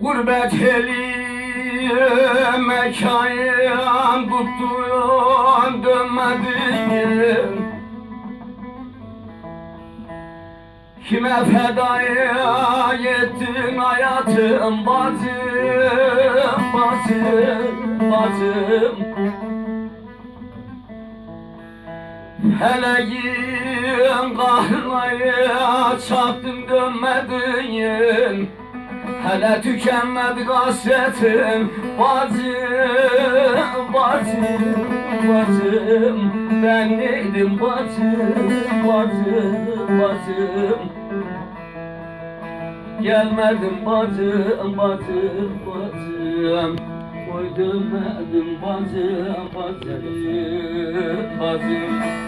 Gurbet eli mekan tuttuğun dönmedin Kime fedaya ettin hayatım bacım, bacım, bacım? Feleğin kahrına çaktın dönmedin Hele tükenmedi hasretim Bacım, bacım, bacım. Ben neydim bacım, bacım, bacım? Gelmedim bacım, bacım, bacım. Oy dönmedim bacım, bacım, bacım.